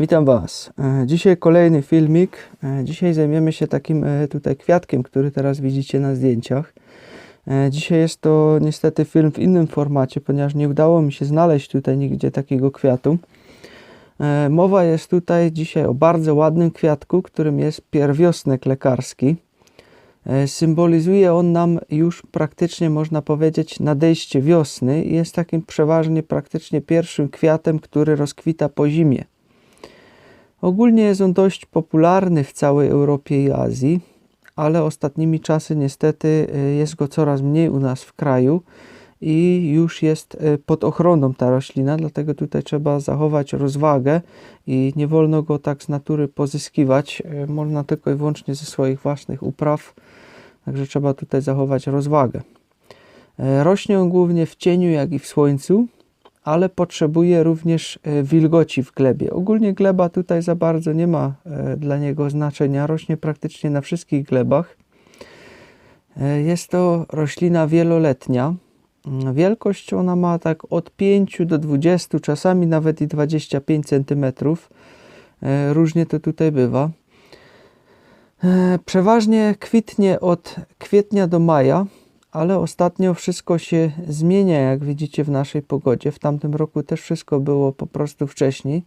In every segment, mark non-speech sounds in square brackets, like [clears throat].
Witam Was. E, Dzisiaj kolejny filmik. E, Dzisiaj zajmiemy się takim e, tutaj kwiatkiem, który teraz widzicie na zdjęciach. Dzisiaj jest to niestety film w innym formacie, ponieważ nie udało mi się znaleźć tutaj nigdzie takiego kwiatu. Mowa jest tutaj dzisiaj o bardzo ładnym kwiatku, którym jest pierwiosnek lekarski. Symbolizuje on nam już praktycznie, można powiedzieć, nadejście wiosny i jest takim przeważnie praktycznie pierwszym kwiatem, który rozkwita po zimie. Ogólnie jest on dość popularny w całej Europie i Azji, ale ostatnimi czasy niestety y, jest go coraz mniej u nas w kraju i już jest y, pod ochroną ta roślina, dlatego tutaj trzeba zachować rozwagę i nie wolno go tak z natury pozyskiwać. y, Można tylko i wyłącznie ze swoich własnych upraw, także trzeba tutaj zachować rozwagę. Rośnie on głównie w cieniu, jak i w słońcu, ale potrzebuje również e, wilgoci w glebie. Ogólnie gleba tutaj za bardzo nie ma e, dla niego znaczenia, rośnie praktycznie na wszystkich glebach. E, Jest to roślina wieloletnia. Mm, Wielkość ona ma tak od 5 do 20, czasami nawet i 25 cm. Różnie to tutaj bywa. Przeważnie kwitnie od kwietnia do maja, ale ostatnio wszystko się zmienia, jak widzicie w naszej pogodzie. W tamtym roku też wszystko było po prostu wcześniej.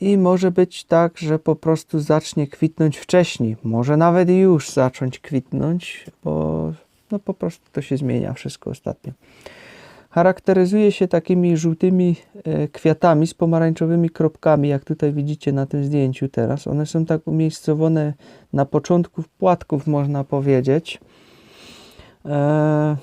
I może być tak, że po prostu zacznie kwitnąć wcześniej. Może nawet już zacząć kwitnąć, bo no po prostu to się zmienia wszystko ostatnio. Charakteryzuje się takimi żółtymi e, kwiatami z pomarańczowymi kropkami, jak tutaj widzicie na tym zdjęciu teraz. One są tak umiejscowione na początku płatków, można powiedzieć. E,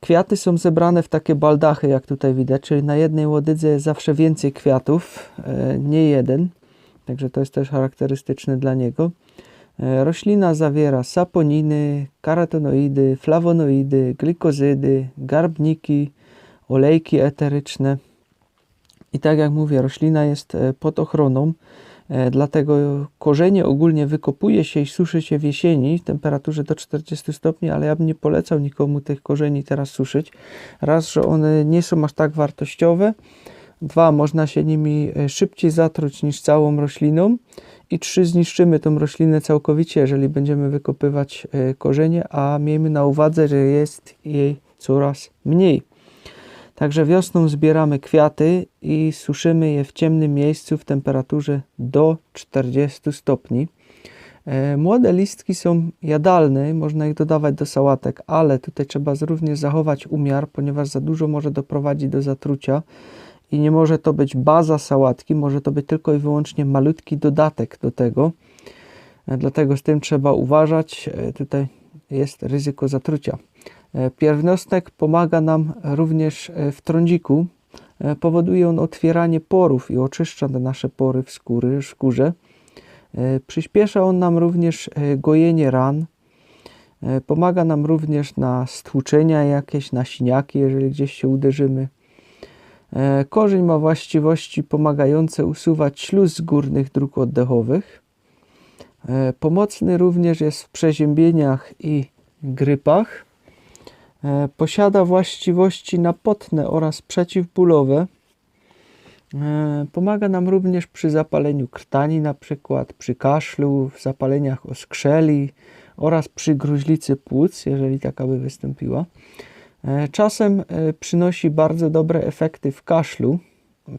Kwiaty są zebrane w takie baldachy, jak tutaj widać, czyli na jednej łodydze jest zawsze więcej kwiatów, e, nie jeden, także to jest też charakterystyczne dla niego. E, Roślina zawiera saponiny, karotenoidy, flawonoidy, glikozydy, garbniki, olejki eteryczne. I tak jak mówię, roślina jest pod ochroną, dlatego korzenie ogólnie wykopuje się i suszy się w jesieni w temperaturze do 40 stopni, ale ja bym nie polecał nikomu tych korzeni teraz suszyć. Raz, że one nie są aż tak wartościowe, dwa, można się nimi e, szybciej zatruć niż całą rośliną i trzy, zniszczymy tą roślinę całkowicie, jeżeli będziemy wykopywać e, korzenie, a miejmy na uwadze, że jest jej coraz mniej. Także wiosną zbieramy kwiaty i suszymy je w ciemnym miejscu w temperaturze do 40 stopni. E, Młode listki są jadalne, można ich dodawać do sałatek, ale tutaj trzeba również zachować umiar, ponieważ za dużo może doprowadzić do zatrucia i nie może to być baza sałatki, może to być tylko i wyłącznie malutki dodatek do tego. E, Dlatego z tym trzeba uważać. E, Tutaj jest ryzyko zatrucia. E, Pierwiostek pomaga nam również e, w trądziku. E, Powoduje on otwieranie porów i oczyszcza nasze pory w skóry, skórze. Przyspiesza on nam również gojenie ran. Pomaga nam również na stłuczenia jakieś, na siniaki, jeżeli gdzieś się uderzymy. Korzeń ma właściwości pomagające usuwać śluz z górnych dróg oddechowych. Pomocny również jest w przeziębieniach i grypach. E, Posiada właściwości napotne oraz przeciwbólowe. E, Pomaga nam również przy zapaleniu krtani, na przykład przy kaszlu, w zapaleniach oskrzeli oraz przy gruźlicy płuc, jeżeli taka by wystąpiła. E, Czasem przynosi bardzo dobre efekty w kaszlu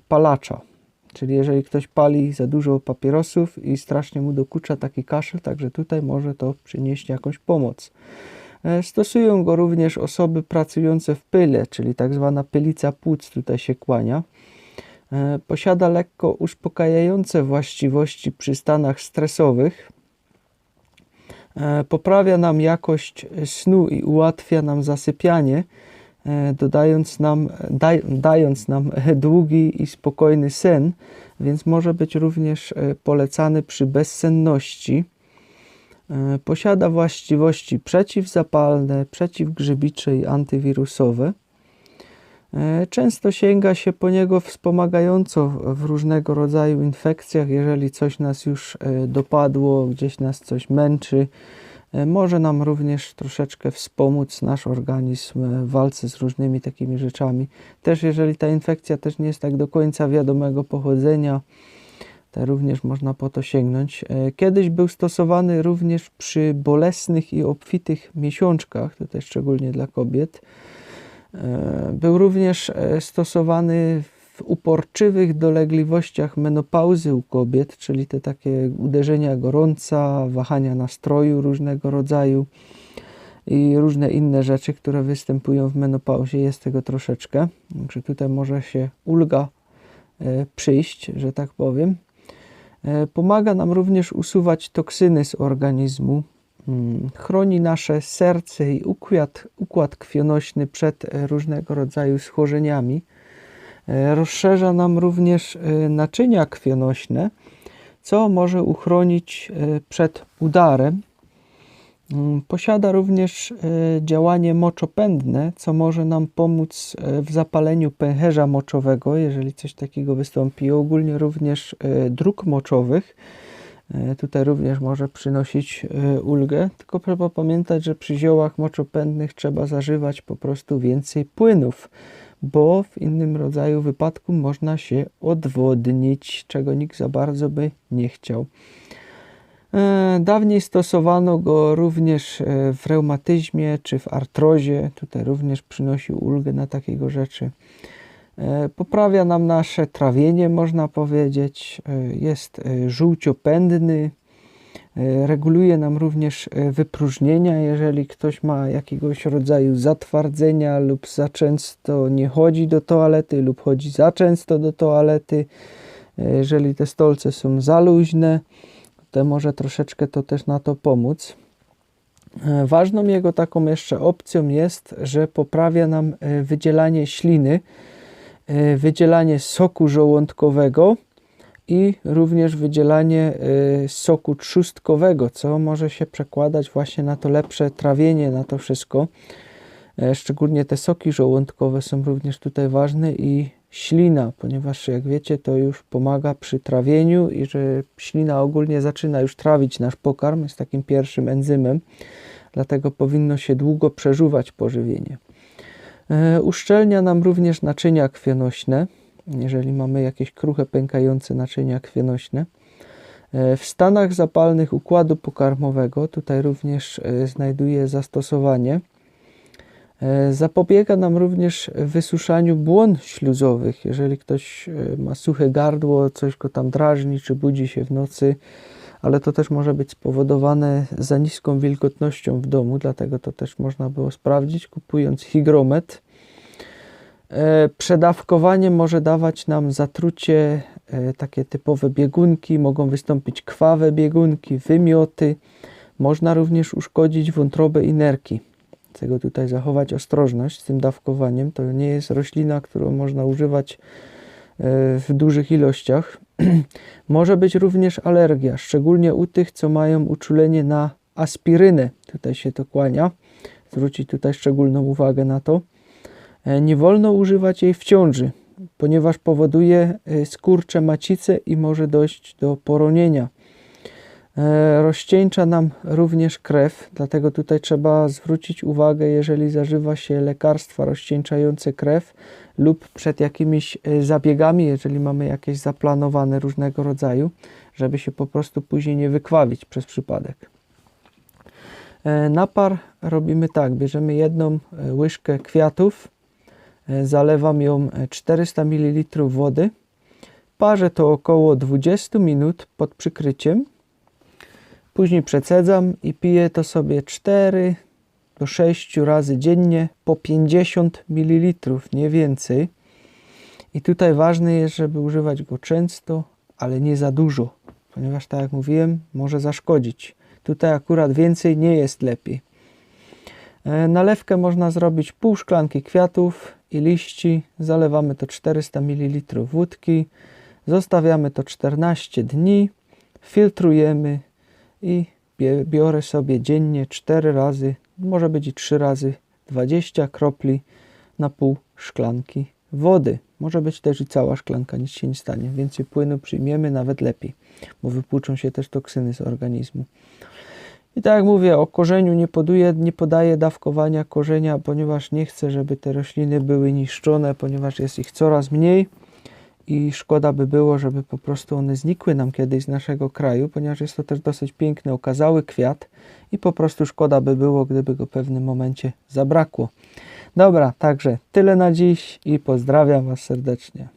palacza. Czyli jeżeli ktoś pali za dużo papierosów i strasznie mu dokucza taki kaszel, także tutaj może to przynieść jakąś pomoc. E, Stosują go również osoby pracujące w pyle, czyli tak zwana pylica płuc tutaj się kłania. E, Posiada lekko uspokajające właściwości przy stanach stresowych. E, Poprawia nam jakość snu i ułatwia nam zasypianie, dodając nam, daj, dając nam [laughs] długi i spokojny sen, więc może być również polecany przy bezsenności. E, Posiada właściwości przeciwzapalne, przeciwgrzybicze i antywirusowe. E, Często sięga się po niego wspomagająco w różnego rodzaju infekcjach, jeżeli coś nas już e, dopadło, gdzieś nas coś męczy, Może nam również troszeczkę wspomóc nasz organizm w walce z różnymi takimi rzeczami. Też jeżeli ta infekcja też nie jest tak do końca wiadomego pochodzenia, również można po to sięgnąć. E, Kiedyś był stosowany również przy bolesnych i obfitych miesiączkach, tutaj szczególnie dla kobiet. E, Był również e, stosowany w uporczywych dolegliwościach menopauzy u kobiet, czyli te takie uderzenia gorąca, wahania nastroju różnego rodzaju i różne inne rzeczy, które występują w menopauzie. Jest tego troszeczkę. Także tutaj może się ulga przyjść, że tak powiem. E, Pomaga nam również usuwać toksyny z organizmu. Mm, Chroni nasze serce i układ, układ krwionośny przed e, różnego rodzaju schorzeniami. E, Rozszerza nam również naczynia krwionośne, co może uchronić przed udarem. Mm, Posiada również e, działanie moczopędne, co może nam pomóc e, w zapaleniu pęcherza moczowego, jeżeli coś takiego wystąpi. Ogólnie również e, dróg moczowych. Tutaj również może przynosić ulgę, tylko trzeba pamiętać, że przy ziołach moczopędnych trzeba zażywać po prostu więcej płynów, bo w innym rodzaju wypadku można się odwodnić, czego nikt za bardzo by nie chciał. E, Dawniej stosowano go również e, w reumatyzmie czy w artrozie. Tutaj również przynosił ulgę na takiego rzeczy. E, Poprawia nam nasze trawienie, można powiedzieć. Jest żółciopędny. Reguluje nam również wypróżnienia, jeżeli ktoś ma jakiegoś rodzaju zatwardzenia lub za często nie chodzi do toalety lub chodzi za często do toalety. Jeżeli te stolce są za luźne, może troszeczkę to też na to pomóc. E, Ważną jego taką jeszcze opcją jest, że poprawia nam e, wydzielanie śliny, e, wydzielanie soku żołądkowego i również wydzielanie soku trzustkowego, co może się przekładać właśnie na to lepsze trawienie, na to wszystko. Szczególnie te soki żołądkowe są również tutaj ważne i ślina, ponieważ jak wiecie, to już pomaga przy trawieniu i że ślina ogólnie zaczyna już trawić nasz pokarm, jest takim pierwszym enzymem, dlatego powinno się długo przeżuwać pożywienie. E, Uszczelnia nam również naczynia krwionośne, jeżeli mamy jakieś kruche, pękające naczynia krwionośne. E, W stanach zapalnych układu pokarmowego tutaj również e, znajduje zastosowanie. E, Zapobiega nam również wysuszaniu błon śluzowych. Jeżeli ktoś e, ma suche gardło, coś go tam drażni, czy budzi się w nocy, ale to też może być spowodowane za niską wilgotnością w domu, dlatego to też można było sprawdzić kupując hygromet. E, Przedawkowanie może dawać nam zatrucie, takie typowe biegunki, mogą wystąpić krwawe biegunki, wymioty. Można również uszkodzić wątrobę i nerki. Dlatego tutaj zachować ostrożność z tym dawkowaniem. To nie jest roślina, którą można używać e, w dużych ilościach. [clears throat] Może być również alergia, szczególnie u tych, co mają uczulenie na aspirynę. Tutaj się to kłania. Zwrócić tutaj szczególną uwagę na to. E, Nie wolno używać jej w ciąży, ponieważ powoduje e, skurcze macicy i może dojść do poronienia. E, Rozcieńcza nam również krew, dlatego tutaj trzeba zwrócić uwagę, jeżeli zażywa się lekarstwa rozcieńczające krew lub przed jakimiś e, zabiegami, jeżeli mamy jakieś zaplanowane różnego rodzaju, żeby się po prostu później nie wykrwawić przez przypadek. E, Napar robimy tak, bierzemy jedną łyżkę kwiatów, zalewam ją e, 400 ml wody, parzę to około 20 minut pod przykryciem, później przecedzam i piję to sobie 4 do 6 razy dziennie po 50 ml, nie więcej. I tutaj ważne jest, żeby używać go często, ale nie za dużo, ponieważ tak jak mówiłem, może zaszkodzić. Tutaj akurat więcej nie jest lepiej. E, Nalewkę można zrobić pół szklanki kwiatów i liści. Zalewamy to 400 ml wódki. Zostawiamy to 14 dni. Filtrujemy i biorę sobie dziennie 4 razy, może być i 3 razy 20 kropli na pół szklanki wody. Może być też i cała szklanka, nic się nie stanie. Więcej płynu przyjmiemy, nawet lepiej, bo wypłuczą się też toksyny z organizmu. I tak jak mówię, o korzeniu nie, poduje, nie podaję dawkowania korzenia, ponieważ nie chcę, żeby te rośliny były niszczone, ponieważ jest ich coraz mniej i szkoda by było, żeby po prostu one znikły nam kiedyś z naszego kraju, ponieważ jest to też dosyć piękny, okazały kwiat i po prostu szkoda by było, gdyby go w pewnym momencie zabrakło. Dobra, także tyle na dziś i pozdrawiam Was serdecznie.